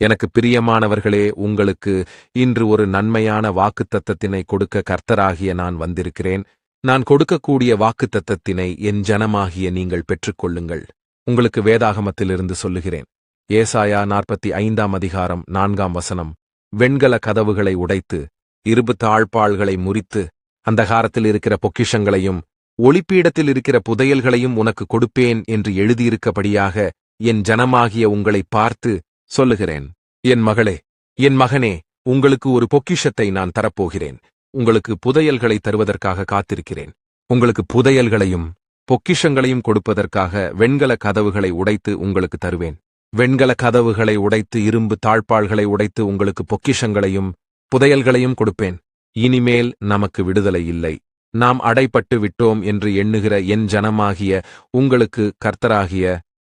எனக்கு பிரியமானவர்களே உங்களுக்கு இன்று ஒரு நன்மையான வாக்குத்தத்தத்தினை கொடுக்க கர்த்தராகிய நான் வந்திருக்கிறேன். நான் கொடுக்கக்கூடிய வாக்குத்தத்தத்தினை என் ஜனமாகிய நீங்கள் பெற்றுக்கொள்ளுங்கள். உங்களுக்கு வேதாகமத்திலிருந்து சொல்லுகிறேன். ஏசாயா நாற்பத்தி ஐந்தாம் அதிகாரம் நான்காம் வசனம். வெண்கல கதவுகளை உடைத்து இருபு தாழ்பாள்களை முறித்து அந்தகாரத்தில் இருக்கிற பொக்கிஷங்களையும் ஒளிப்பீடத்தில் இருக்கிற புதையல்களையும் உனக்கு கொடுப்பேன் என்று எழுதியிருக்கபடியாக என் ஜனமாகிய உங்களை பார்த்து சொல்லுகிறேன். என் மகளே என் மகனே உங்களுக்கு ஒரு பொக்கிஷத்தை நான் தரப்போகிறேன். உங்களுக்கு புதையல்களை தருவதற்காக காத்திருக்கிறேன். உங்களுக்கு புதையல்களையும் பொக்கிஷங்களையும் கொடுப்பதற்காக வெண்கல கதவுகளை உடைத்து உங்களுக்கு தருவேன். வெண்கல கதவுகளை உடைத்து இரும்பு தாழ்பாள்களை உடைத்து உங்களுக்கு பொக்கிஷங்களையும் புதையல்களையும் கொடுப்பேன். இனிமேல் நமக்கு விடுதலை இல்லை. நாம் அடைப்பட்டு விட்டோம் என்று எண்ணுகிற என் ஜனமாகிய உங்களுக்கு கர்த்தராகிய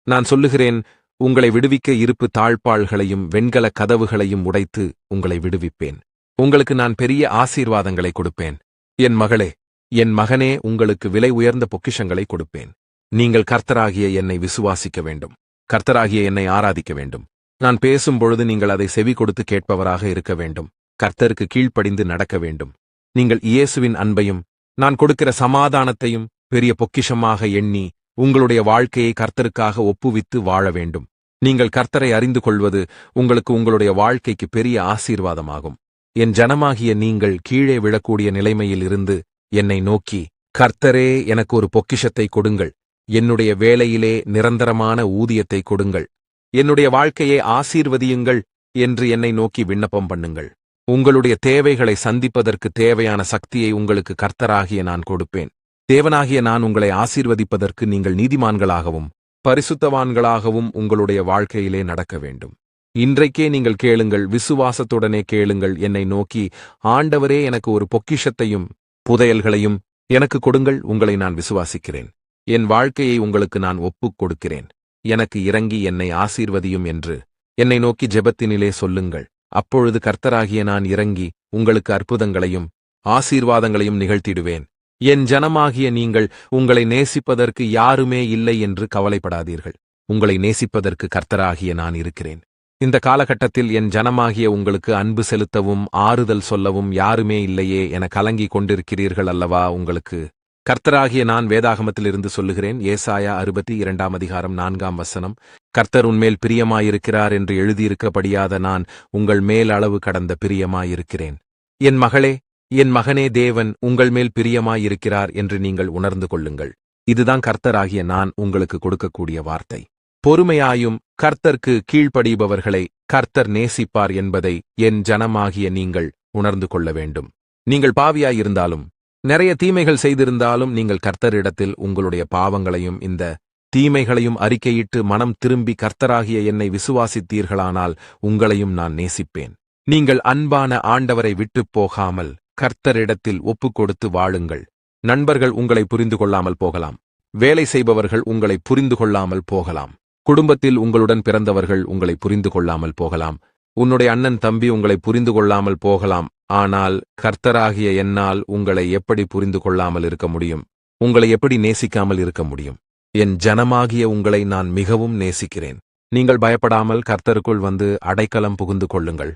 நான் சொல்லுகிறேன் உங்களை விடுவிக்க இருப்பு தாழ்பாள்களையும் வெண்கல கதவுகளையும் உடைத்து உங்களை விடுவிப்பேன். உங்களுக்கு நான் பெரிய ஆசீர்வாதங்களை கொடுப்பேன். என் மகளே என் மகனே உங்களுக்கு விலை உயர்ந்த பொக்கிஷங்களை கொடுப்பேன். நீங்கள் கர்த்தராகிய என்னை விசுவாசிக்க வேண்டும். கர்த்தராகிய என்னை ஆராதிக்க வேண்டும். நான் பேசும் பொழுது நீங்கள் அதை செவி கொடுத்து கேட்பவராக இருக்க வேண்டும். கர்த்தருக்கு கீழ்ப்படிந்து நடக்க வேண்டும். நீங்கள் இயேசுவின் அன்பையும் நான் கொடுக்கிற சமாதானத்தையும் பெரிய பொக்கிஷமாக எண்ணி உங்களுடைய வாழ்க்கையை கர்த்தருக்காக ஒப்புவித்து வாழ வேண்டும். நீங்கள் கர்த்தரை அறிந்து கொள்வது உங்களுக்கு உங்களுடைய வாழ்க்கைக்கு பெரிய ஆசீர்வாதமாகும். என் ஜனமாகிய நீங்கள் கீழே விழக்கூடிய நிலைமையில் இருந்து என்னை நோக்கி கர்த்தரே எனக்கு ஒரு பொக்கிஷத்தை கொடுங்கள். என்னுடைய வேலையிலே நிரந்தரமான ஊதியத்தை கொடுங்கள். என்னுடைய வாழ்க்கையை ஆசீர்வதியுங்கள் என்று என்னை நோக்கி விண்ணப்பம் பண்ணுங்கள். உங்களுடைய தேவைகளை சந்திப்பதற்கு தேவையான சக்தியை உங்களுக்கு கர்த்தராகிய நான் கொடுப்பேன். தேவனாகிய நான் உங்களை ஆசீர்வதிப்பதற்கு நீங்கள் நீதிமான்களாகவும் பரிசுத்தவான்களாகவும் உங்களுடைய வாழ்க்கையிலே நடக்க வேண்டும். இன்றைக்கே நீங்கள் கேளுங்கள் விசுவாசத்துடனே கேளுங்கள் என்னை நோக்கி ஆண்டவரே எனக்கு ஒரு பொக்கிஷத்தையும் புதையல்களையும் எனக்கு கொடுங்கள் உங்களை நான் விசுவாசிக்கிறேன். என் வாழ்க்கையை உங்களுக்கு நான் ஒப்புக் கொடுக்கிறேன். எனக்கு இறங்கி என்னை ஆசீர்வதியும் என்று என்னை நோக்கி ஜெபத்தினிலே சொல்லுங்கள். அப்பொழுது கர்த்தராகிய நான் இறங்கி உங்களுக்கு அற்புதங்களையும் ஆசீர்வாதங்களையும் நிகழ்த்திடுவேன். என் ஜனமாகிய நீங்கள் உங்களை நேசிப்பதற்கு யாருமே இல்லை என்று கவலைப்படாதீர்கள். உங்களை நேசிப்பதற்கு கர்த்தராகிய நான் இருக்கிறேன். இந்த காலகட்டத்தில் என் ஜனமாகிய உங்களுக்கு அன்பு செலுத்தவும் ஆறுதல் சொல்லவும் யாருமே இல்லையே என கலங்கிக் கொண்டிருக்கிறீர்கள் அல்லவா உங்களுக்கு? கர்த்தராகிய நான் வேதாகமத்திலிருந்து சொல்லுகிறேன் ஏசாயா அறுபத்தி இரண்டாம் அதிகாரம் நான்காம் வசனம். கர்த்தர் உன்மேல் பிரியமாயிருக்கிறார் என்று எழுதியிருக்கப்படியாத நான் உங்கள் மேல் அளவு கடந்த பிரியமாயிருக்கிறேன். என் மகளே என் மகனே தேவன் உங்கள் மேல் பிரியமாயிருக்கிறார் என்று நீங்கள் உணர்ந்து கொள்ளுங்கள். இதுதான் கர்த்தராகிய நான் உங்களுக்கு கொடுக்கக்கூடிய வார்த்தை. பொறுமையாயும் கர்த்தர்க்கு கீழ்ப்படிபவர்களை கர்த்தர் நேசிப்பார் என்பதை என் ஜனமாகிய நீங்கள் உணர்ந்து கொள்ள வேண்டும். நீங்கள் பாவியாயிருந்தாலும் நிறைய தீமைகள் செய்திருந்தாலும் நீங்கள் கர்த்தரிடத்தில் உங்களுடைய பாவங்களையும் இந்த தீமைகளையும் அறிக்கையிட்டு மனம் திரும்பி கர்த்தராகிய என்னை விசுவாசித்தீர்களானால் உங்களையும் நான் நேசிப்பேன். நீங்கள் அன்பான ஆண்டவரை விட்டுப் போகாமல் கர்த்தரிடத்தில் ஒப்புக் கொடுத்து வாழுங்கள். நண்பர்கள் உங்களை புரிந்து கொள்ளாமல் போகலாம். வேலை செய்பவர்கள் உங்களை புரிந்து கொள்ளாமல் போகலாம். குடும்பத்தில் உங்களுடன் பிறந்தவர்கள் உங்களை புரிந்து கொள்ளாமல் போகலாம். உன்னுடைய அண்ணன் தம்பி உங்களை புரிந்து கொள்ளாமல் போகலாம். ஆனால் கர்த்தராகிய என்னால் உங்களை எப்படி புரிந்து கொள்ளாமல் இருக்க முடியும்? உங்களை எப்படி நேசிக்காமல் இருக்க முடியும்? என் ஜனமாகிய உங்களை நான் மிகவும் நேசிக்கிறேன். நீங்கள் பயப்படாமல் கர்த்தருக்குள் வந்து அடைக்கலம் புகுந்து கொள்ளுங்கள்.